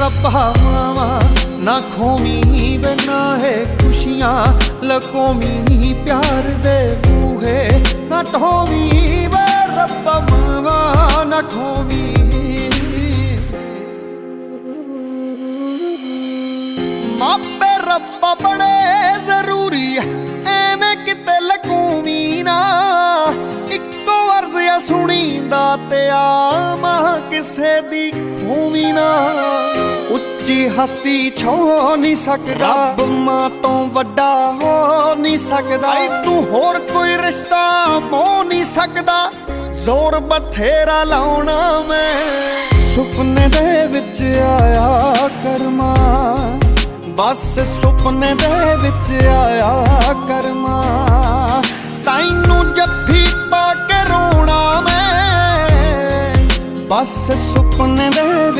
ਰੱਬਾ ਮਾਵਾ, ਨਾ ਖੋਮੀ ਵੇ, ਨਾ ਹੈ ਖੁਸ਼ੀਆਂ ਲਕੋਮੀ ਪਿਆਰ ਦੇ ਬੂਹੇ। ਨਾ ਢੋਵੀ ਵੇ, ਰੱਬਾ ਮਾਵਾ, ਨਾ ਖੋਮੀ ਮਾਪੇ ਰੱਬਾ ਬੜੇ ਕਿਸੇ ਦੀ ਖੂਵੀ ਨਾ। ਉੱਚੀ ਹਸਤੀ ਛੋ ਨਹੀਂ ਸਕਦਾ। ਰੱਬ ਮਾਂ ਤੋਂ ਵੱਡਾ ਹੋ ਨਹੀਂ ਸਕਦਾ। ਏ ਤੂੰ ਹੋਰ ਕੋਈ ਰਿਸ਼ਤਾ ਮੋ ਨਹੀਂ ਸਕਦਾ। ਜ਼ੋਰ ਬਥੇਰਾ ਲਾਉਣਾ ਮੈਂ। ਸੁਪਨੇ ਦੇ ਵਿੱਚ ਆਇਆ ਕਰਮਾ। ਬਸ ਸੁਪਨੇ ਦੇ ਵਿੱਚ ਆਇਆ ਕਰਮਾ। ਬਸ ਸੁਪਨੇ ਦੇ ਵਿੱਚ